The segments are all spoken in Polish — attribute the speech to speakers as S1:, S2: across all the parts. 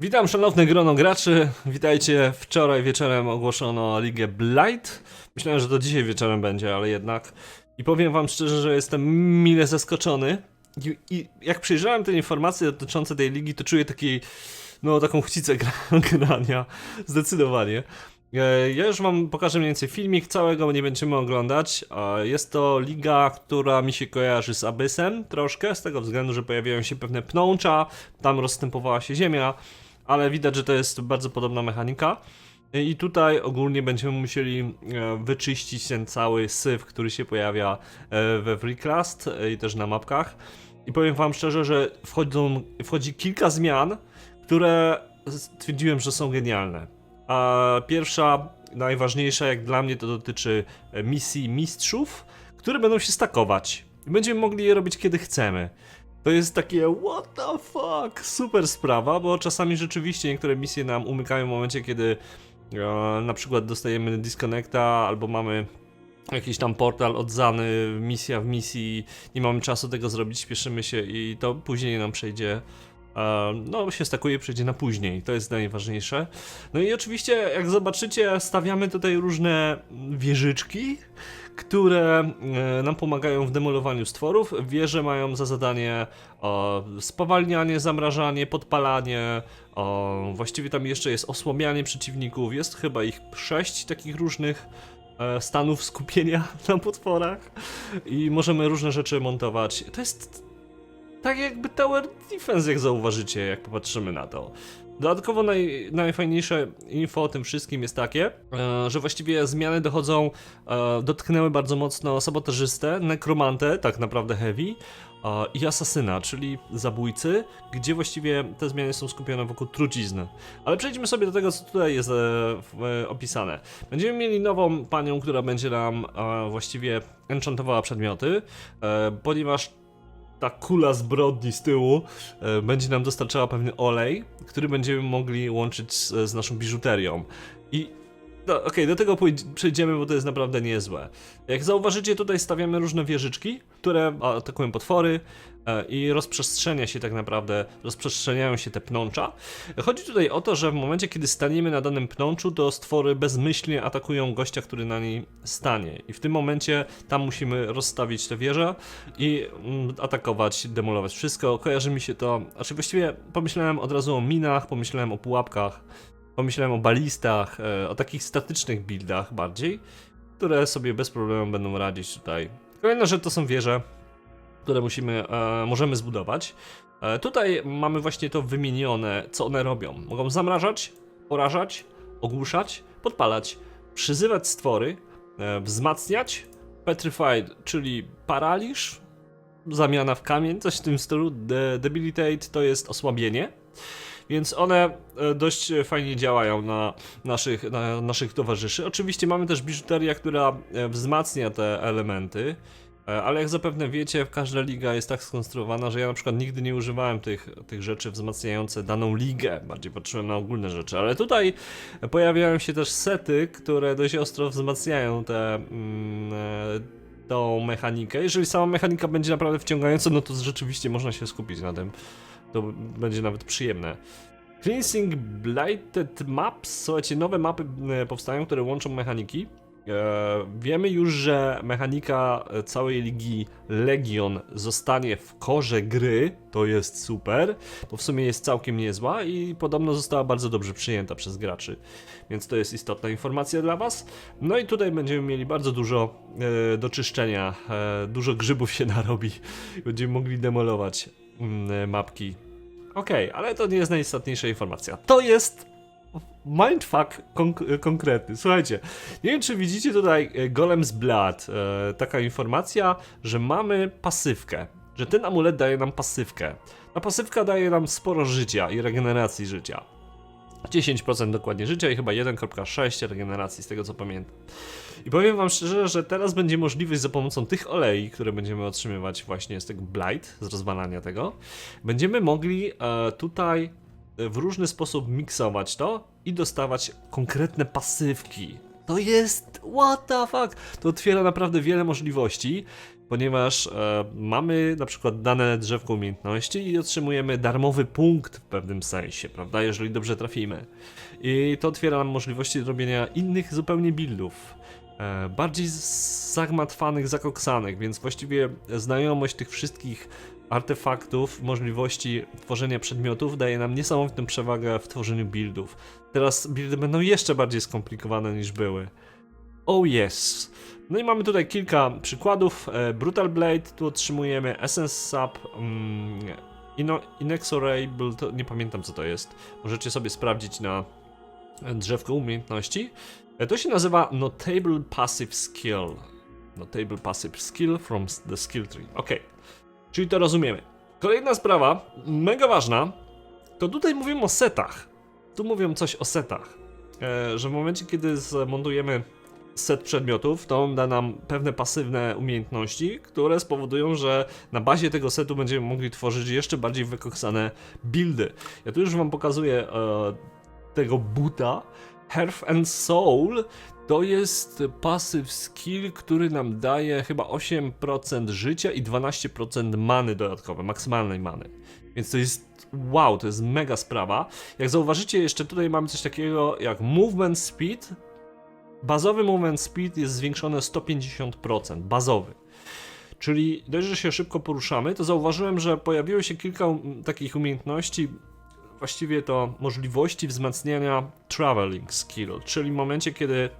S1: Witam szanowne grono graczy, witajcie. Wczoraj wieczorem ogłoszono Ligę Blight. Myślałem, że to dzisiaj wieczorem będzie, ale jednak. I powiem wam szczerze, że jestem mile zaskoczony. I, i jak przyjrzałem te informacje dotyczące tej ligi, to czuję takiej, no taką chcicę gra, grania. Zdecydowanie. E, Ja już wam pokażę mniej więcej filmik, całego nie będziemy oglądać. E, Jest to liga, która mi się kojarzy z Abyssem troszkę, z tego względu, że pojawiają się pewne pnącza, tam rozstępowała się ziemia, ale widać, że to jest bardzo podobna mechanika. I tutaj ogólnie będziemy musieli e, wyczyścić ten cały syf, który się pojawia e, we Freeclast e, i też na mapkach. I powiem wam szczerze, że wchodzą, wchodzi kilka zmian, które stwierdziłem, że są genialne. A pierwsza, najważniejsza jak dla mnie to dotyczy e, misji mistrzów, które będą się stakować. Będziemy mogli je robić kiedy chcemy. To jest takie what the fuck, super sprawa, bo czasami rzeczywiście niektóre misje nam umykają w momencie, kiedy e, na przykład dostajemy disconnecta albo mamy jakiś tam portal odzany, misja w misji, nie mamy czasu tego zrobić, śpieszymy się i to później nam przejdzie e, no, się stakuje, przejdzie na później. To jest najważniejsze. No i oczywiście, jak zobaczycie, stawiamy tutaj różne wieżyczki, które e, nam pomagają w demolowaniu stworów. Wieże mają za zadanie spowalnianie, zamrażanie, podpalanie. Właściwie tam jeszcze jest osłabianie przeciwników. Jest chyba ich sześć takich różnych e, stanów skupienia na potworach. I możemy różne rzeczy montować. To jest tak jakby Tower Defense, jak zauważycie, jak popatrzymy na to. Dodatkowo naj, najfajniejsze info o tym wszystkim jest takie, e, że właściwie zmiany dochodzą, e, dotknęły bardzo mocno sabotażystę, nekromantę, tak naprawdę heavy, e, i asasyna, czyli zabójcy, gdzie właściwie te zmiany są skupione wokół trucizny. Ale przejdźmy sobie do tego, co tutaj jest opisane. Będziemy mieli nową panią, która będzie nam właściwie enchantowała przedmioty, ponieważ ta kula zbrodni z tyłu e, będzie nam dostarczała pewien olej, który będziemy mogli łączyć z, z naszą biżuterią. I no, okej, do tego przejdziemy, bo to jest naprawdę niezłe. Jak zauważycie, tutaj stawiamy różne wieżyczki, które atakują potwory e, i rozprzestrzenia się tak naprawdę, rozprzestrzeniają się te pnącza. Chodzi tutaj o to, że w momencie, kiedy staniemy na danym pnączu, to stwory bezmyślnie atakują gościa, który na niej stanie. I w tym momencie tam musimy rozstawić te wieże i mm, atakować, demolować wszystko. Kojarzy mi się to, znaczy właściwie pomyślałem od razu o minach, pomyślałem o pułapkach, pomyślałem o balistach, e, o takich statycznych buildach bardziej, które sobie bez problemu będą radzić tutaj. Kolejna rzecz to są wieże, które musimy, e, możemy zbudować. E, tutaj mamy właśnie to wymienione, co one robią. Mogą zamrażać, porażać, ogłuszać, podpalać, przyzywać stwory, wzmacniać, petrified, czyli paraliż, zamiana w kamień, coś w tym stylu. De debilitate to jest osłabienie. Więc one e, dość fajnie działają na naszych, na naszych towarzyszy. Oczywiście mamy też biżuterię, która e, wzmacnia te elementy. E, Ale jak zapewne wiecie, każda liga jest tak skonstruowana, że ja na przykład nigdy nie używałem tych, tych rzeczy wzmacniające daną ligę. Bardziej patrzyłem na ogólne rzeczy. Ale tutaj pojawiają się też sety, które dość ostro wzmacniają te, mm, tą mechanikę. Jeżeli sama mechanika będzie naprawdę wciągająca, no to rzeczywiście można się skupić na tym. To będzie nawet przyjemne. Cleansing Blighted Maps. Słuchajcie, nowe mapy e, powstają, które łączą mechaniki. E, wiemy już, że mechanika całej ligi Legion zostanie w korze gry. To jest super, bo w sumie jest całkiem niezła i podobno została bardzo dobrze przyjęta przez graczy. Więc to jest istotna informacja dla Was. No i tutaj będziemy mieli bardzo dużo e, do czyszczenia. E, dużo grzybów się narobi. Będziemy mogli demolować mapki. Okej, ale to nie jest najistotniejsza informacja. To jest mindfuck konk- konkretny. Słuchajcie, nie wiem czy widzicie tutaj e, Golem's Blood. E, taka informacja, że mamy pasywkę. Że ten amulet daje nam pasywkę. Ta pasywka daje nam sporo życia i regeneracji życia. 10% dokładnie życia i chyba 1.6 regeneracji, z tego co pamiętam. I powiem wam szczerze, że teraz będzie możliwość za pomocą tych olei, które będziemy otrzymywać właśnie z tego blight, z rozwalania tego, będziemy mogli e, tutaj w różny sposób miksować to i dostawać konkretne pasywki. To jest what the fuck? To otwiera naprawdę wiele możliwości ponieważ e, mamy na przykład dane drzewko umiejętności i otrzymujemy darmowy punkt w pewnym sensie, prawda, jeżeli dobrze trafimy. I to otwiera nam możliwości robienia innych zupełnie buildów. E, bardziej zagmatwanych, zakoksanych, więc właściwie znajomość tych wszystkich artefaktów, możliwości tworzenia przedmiotów daje nam niesamowitą przewagę w tworzeniu buildów. Teraz buildy będą jeszcze bardziej skomplikowane niż były. Oh yes. No i mamy tutaj kilka przykładów. E, Brutal Blade, tu otrzymujemy Essence Sub, mm, Inexorable, to nie pamiętam co to jest. Możecie sobie sprawdzić na drzewko umiejętności. E, To się nazywa Notable Passive Skill. Notable Passive Skill from the Skill Tree. Ok, czyli to rozumiemy. Kolejna sprawa, mega ważna, to tutaj mówimy o setach. Tu mówią coś o setach. E, że w momencie, kiedy zmontujemy set przedmiotów, to da nam pewne pasywne umiejętności, które spowodują, że na bazie tego setu będziemy mogli tworzyć jeszcze bardziej wykoksane buildy. Ja tu już wam pokazuję e, tego buta. Health and Soul to jest passive skill, który nam daje chyba 8% życia i 12% many dodatkowe, maksymalnej many. Więc to jest wow, to jest mega sprawa. Jak zauważycie, jeszcze tutaj mamy coś takiego jak movement speed. Bazowy movement speed jest zwiększony o 150%, bazowy. Czyli dość, że się szybko poruszamy, to zauważyłem, że pojawiło się kilka takich umiejętności, właściwie to możliwości wzmacniania traveling skill, czyli w momencie, kiedy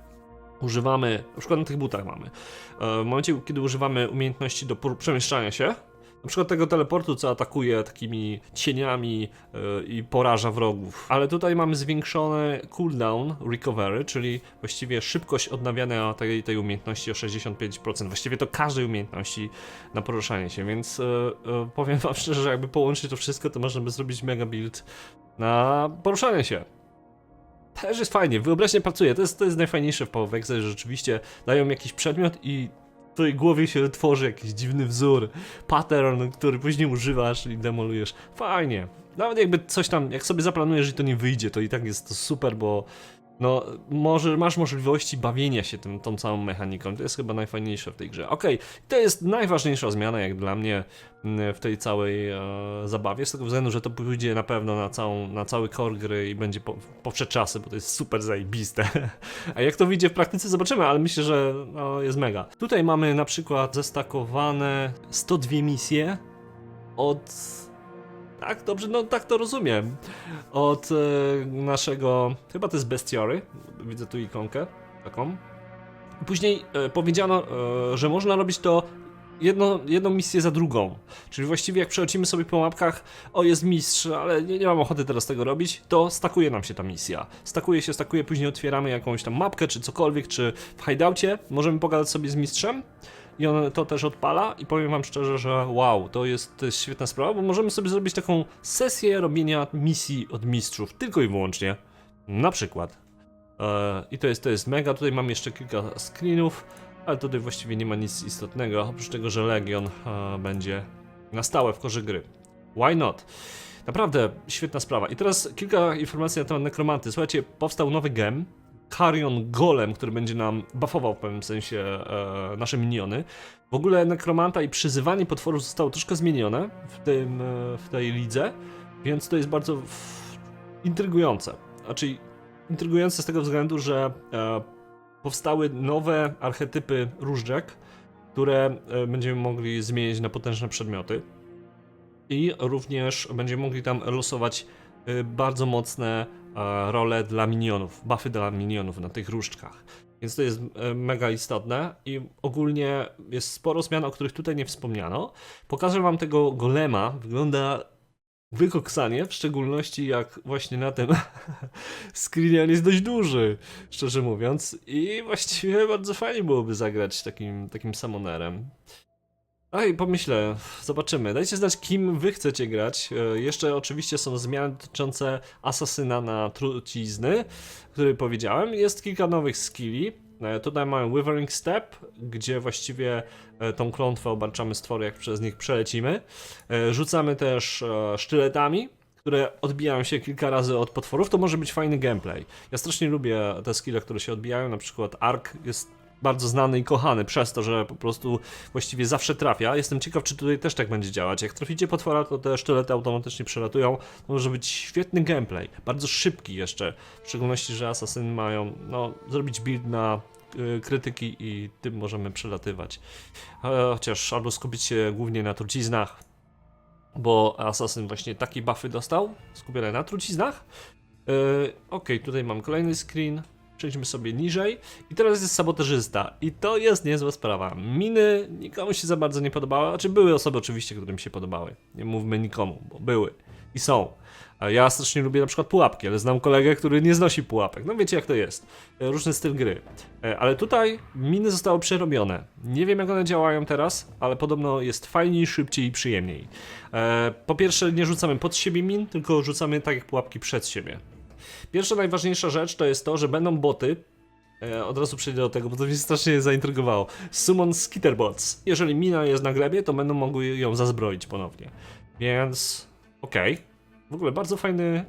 S1: używamy, na przykład na tych butach mamy, e, w momencie, kiedy używamy umiejętności do przemieszczania się, na przykład tego teleportu, co atakuje takimi cieniami e, i poraża wrogów. Ale tutaj mamy zwiększony cooldown recovery, czyli właściwie szybkość odnawiania tej, tej umiejętności o 65%. Właściwie to każdej umiejętności na poruszanie się, więc e, e, powiem wam szczerze, że jakby połączyć to wszystko, to można by zrobić mega build na poruszanie się. Też jest fajnie, wyobraźnie pracuje. To jest, to jest najfajniejsze w Power że rzeczywiście dają jakiś przedmiot i twojej głowie się tworzy jakiś dziwny wzór, pattern, który później używasz i demolujesz. Fajnie. Nawet jakby coś tam, jak sobie zaplanujesz i to nie wyjdzie, to i tak jest to super, bo no, może masz możliwości bawienia się tym, tą całą mechaniką. To jest chyba najfajniejsze w tej grze. Okej, to jest najważniejsza zmiana, jak dla mnie, mm, w tej całej e, zabawie, z tego względu, że to pójdzie na pewno na, całą, na cały core gry i będzie po, po czasy, bo to jest super zajebiste. A jak to wyjdzie w praktyce, zobaczymy, ale myślę, że no, jest mega. Tutaj mamy na przykład zestakowane 102 misje od tak, dobrze, no tak to rozumiem. Od e, naszego, chyba to jest Bestiory, widzę tu ikonkę taką. Później e, powiedziano, e, że można robić to jedno, jedną misję za drugą. Czyli właściwie jak przechodzimy sobie po mapkach, o jest mistrz, ale nie, nie mam ochoty teraz tego robić, to stakuje nam się ta misja. Stakuje się, stakuje, później otwieramy jakąś tam mapkę, czy cokolwiek, czy w hideoutie możemy pogadać sobie z mistrzem i on to też odpala i powiem wam szczerze, że wow, to jest, to jest świetna sprawa, bo możemy sobie zrobić taką sesję robienia misji od mistrzów, tylko i wyłącznie. Na przykład. E, I to jest, to jest mega, tutaj mam jeszcze kilka screenów, ale tutaj właściwie nie ma nic istotnego, oprócz tego, że Legion e, będzie na stałe w korze gry. Why not? Naprawdę świetna sprawa. I teraz kilka informacji na temat nekromanty. Słuchajcie, powstał nowy gem, Carrion Golem, który będzie nam buffował w pewnym sensie e, nasze miniony. W ogóle nekromanta i przyzywanie potworów zostało troszkę zmienione w, tym, e, w tej lidze, więc to jest bardzo f- intrygujące. Znaczy, intrygujące z tego względu, że e, powstały nowe archetypy różdżek, które e, będziemy mogli zmienić na potężne przedmioty. I również będziemy mogli tam losować e, bardzo mocne role dla minionów, buffy dla minionów na tych różdżkach. Więc to jest e, mega istotne i ogólnie jest sporo zmian, o których tutaj nie wspomniano. Pokażę wam tego golema, wygląda wykoksanie, w szczególności jak właśnie na tym screenie on jest dość duży, szczerze mówiąc. I właściwie bardzo fajnie byłoby zagrać takim, takim summonerem. A i pomyślę, zobaczymy. Dajcie znać, kim wy chcecie grać. E, Jeszcze oczywiście są zmiany dotyczące asasyna na trucizny, który powiedziałem. Jest kilka nowych skilli. E, Tutaj mamy Withering Step, gdzie właściwie e, tą klątwę obarczamy stwory, jak przez nich przelecimy. Rzucamy też sztyletami, które odbijają się kilka razy od potworów. To może być fajny gameplay. Ja strasznie lubię te skille, które się odbijają. Na przykład Ark jest bardzo znany i kochany przez to, że po prostu właściwie zawsze trafia. Jestem ciekaw, czy tutaj też tak będzie działać. Jak traficie potwora, to te sztylety automatycznie przelatują. To może być świetny gameplay, bardzo szybki jeszcze. W szczególności, że asasyny mają no, zrobić build na y, krytyki i tym możemy przelatywać. Chociaż albo skupić się głównie na truciznach, bo asasyn właśnie takie buffy dostał, skupione na truciznach. Yy, ok, tutaj mam kolejny screen. Przejdźmy sobie niżej. I teraz jest sabotażysta. I to jest niezła sprawa. Miny nikomu się za bardzo nie podobały. Znaczy były osoby oczywiście, którym się podobały. Nie mówmy nikomu, bo były. I są. Ja strasznie lubię na przykład pułapki, ale znam kolegę, który nie znosi pułapek. No wiecie jak to jest. E, Różny styl gry. E, Ale tutaj miny zostały przerobione. Nie wiem jak one działają teraz, ale podobno jest fajniej, szybciej i przyjemniej. E, Po pierwsze nie rzucamy pod siebie min, tylko rzucamy tak jak pułapki przed siebie. Pierwsza najważniejsza rzecz to jest to, że będą boty. E, od razu przejdę do tego, bo to mnie strasznie zaintrygowało. Summon Skitterbots. Jeżeli mina jest na glebie, to będą mogły ją zazbroić ponownie. Więc okej. W ogóle bardzo fajny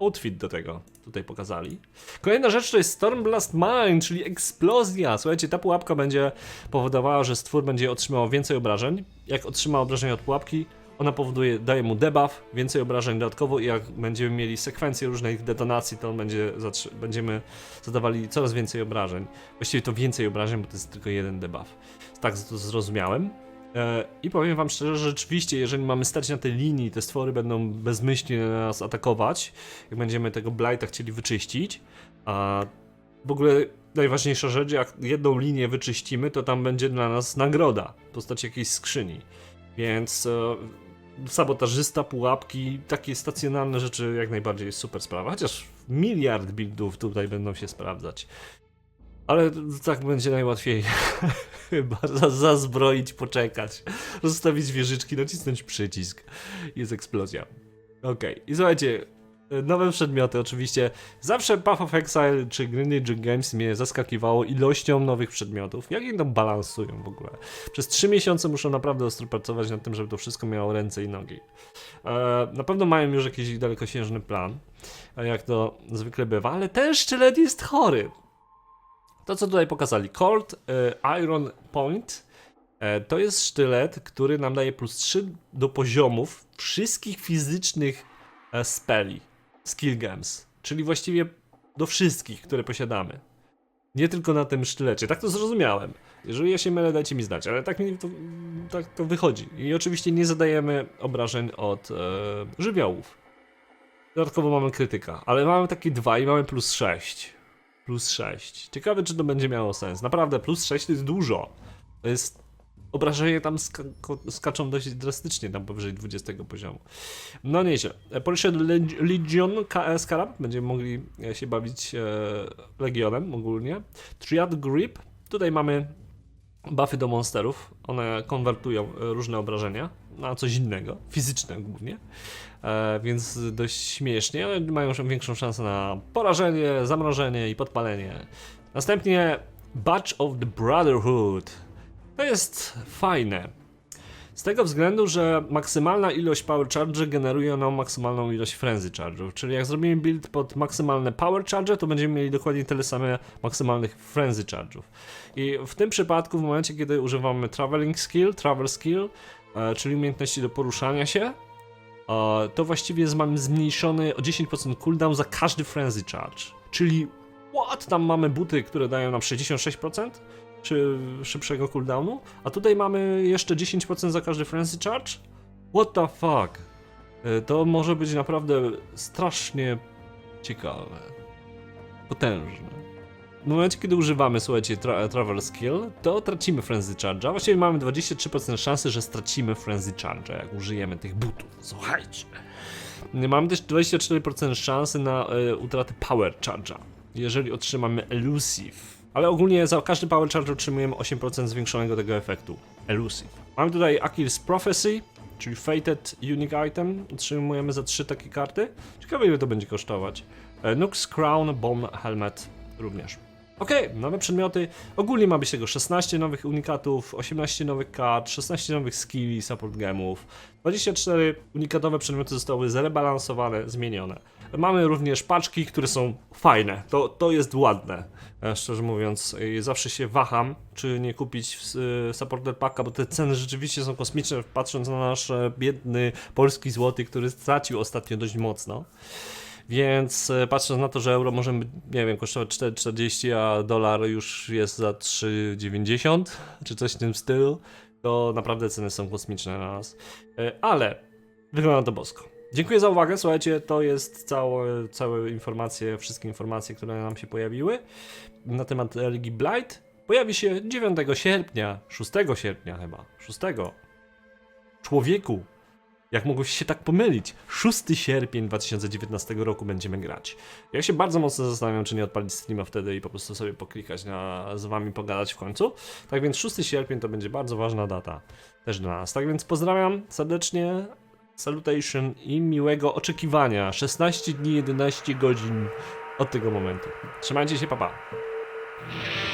S1: outfit do tego tutaj pokazali. Kolejna rzecz to jest Stormblast Mine, czyli eksplozja. Słuchajcie, ta pułapka będzie powodowała, że stwór będzie otrzymał więcej obrażeń. Jak otrzyma obrażenia od pułapki, ona powoduje, daje mu debuff, więcej obrażeń dodatkowo i jak będziemy mieli sekwencję różnych detonacji, to będzie, będziemy zadawali coraz więcej obrażeń. Właściwie to więcej obrażeń, bo to jest tylko jeden debuff. Tak to zrozumiałem. E, I powiem wam szczerze, że rzeczywiście, jeżeli mamy stać na tej linii, te stwory będą bezmyślnie nas atakować, jak będziemy tego Blighta chcieli wyczyścić, a w ogóle najważniejsza rzecz, jak jedną linię wyczyścimy, to tam będzie dla nas nagroda w postaci jakiejś skrzyni. Więc e, sabotażysta, pułapki, takie stacjonarne rzeczy jak najbardziej jest super sprawa. Chociaż miliard buildów tutaj będą się sprawdzać. Ale tak będzie najłatwiej. Chyba za- zazbroić, poczekać, rozstawić wieżyczki, nacisnąć przycisk. Jest eksplozja. Okej, i słuchajcie, nowe przedmioty oczywiście. Zawsze Path of Exile czy Greenwich Games mnie zaskakiwało ilością nowych przedmiotów. Jak oni to balansują w ogóle? Przez 3 miesiące muszą naprawdę ostro pracować nad tym, żeby to wszystko miało ręce i nogi. E, na pewno mają już jakiś dalekosiężny plan, e, jak to zwykle bywa, ale ten sztylet jest chory. To, co tutaj pokazali, Cold e, Iron Point, to jest sztylet, który nam daje plus 3 do poziomów wszystkich fizycznych speli, skill gems, czyli właściwie do wszystkich, które posiadamy. Nie tylko na tym sztylecie, tak to zrozumiałem. Jeżeli ja się mylę, dajcie mi znać, ale tak mi to, tak to wychodzi. I oczywiście nie zadajemy obrażeń od e, żywiołów. Dodatkowo mamy krytyka, ale mamy takie dwa i mamy plus 6. Plus 6. Ciekawe, czy to będzie miało sens. Naprawdę, plus 6 to jest dużo. To jest. Obrażenia tam skaczą dość drastycznie, tam powyżej 20 poziomu. No nieźle. Polished Leg- Legion Scarab. Będziemy mogli e, się bawić e, Legionem ogólnie. Triad Grip. Tutaj mamy buffy do monsterów. One konwertują e, różne obrażenia na coś innego, fizyczne głównie. E, więc dość śmiesznie, ale mają większą szansę na porażenie, zamrożenie i podpalenie. Następnie Batch of the Brotherhood. To jest fajne. Z tego względu, że maksymalna ilość Power Charge generuje nam maksymalną ilość Frenzy Charge'ów. Czyli jak zrobimy build pod maksymalne Power Charge, to będziemy mieli dokładnie tyle same maksymalnych Frenzy Charge'ów. I w tym przypadku, w momencie kiedy używamy Traveling Skill, Travel Skill, e, czyli umiejętności do poruszania się, e, to właściwie mamy zmniejszony o 10% cooldown za każdy Frenzy Charge. Czyli what? Tam mamy buty, które dają nam 66% czy szybszego cooldownu, a tutaj mamy jeszcze 10% za każdy Frenzy Charge? What the fuck? E, To może być naprawdę strasznie ciekawe. Potężne. W momencie, kiedy używamy, słuchajcie, tra Travel Skill, to tracimy Frenzy Charge'a. Właściwie mamy 23% szansy, że stracimy Frenzy Charge'a, jak użyjemy tych butów. Słuchajcie. Mamy też 24% szansy na e, utratę Power Charge'a, jeżeli otrzymamy Elusive. Ale ogólnie za każdy Power Charge otrzymujemy 8% zwiększonego tego efektu. Elusive. Mamy tutaj Akil's Prophecy, czyli Fated Unique Item. Otrzymujemy za 3 takie karty. Ciekawe ile to będzie kosztować. E, Nux Crown, Bomb Helmet również. Okej, nowe przedmioty. Ogólnie ma być tego 16 nowych unikatów, 18 nowych kart, 16 nowych skilli, support gemów. 24 unikatowe przedmioty zostały zrebalansowane, zmienione. Mamy również paczki, które są fajne. To, to jest ładne. E, Szczerze mówiąc, e, zawsze się waham, czy nie kupić e, supporter packa, bo te ceny rzeczywiście są kosmiczne, patrząc na nasz biedny polski złoty, który stracił ostatnio dość mocno. Więc patrząc na to, że euro może, nie wiem, kosztować 4,40, a dolar już jest za 3,90, czy coś w tym stylu, to naprawdę ceny są kosmiczne na nas. Ale wygląda to bosko. Dziękuję za uwagę, słuchajcie, to jest całe, całe informacje, wszystkie informacje, które nam się pojawiły na temat Ligi Blight. Pojawi się 9 sierpnia, 6 sierpnia chyba, 6. Człowieku, jak mogłeś się tak pomylić? 6 sierpień 2019 roku będziemy grać. Ja się bardzo mocno zastanawiam, czy nie odpalić streama wtedy i po prostu sobie poklikać na, z wami pogadać w końcu. Tak więc 6 sierpień to będzie bardzo ważna data też dla nas. Tak więc pozdrawiam serdecznie, salutation i miłego oczekiwania. 16 dni, 11 godzin od tego momentu. Trzymajcie się, papa. Pa.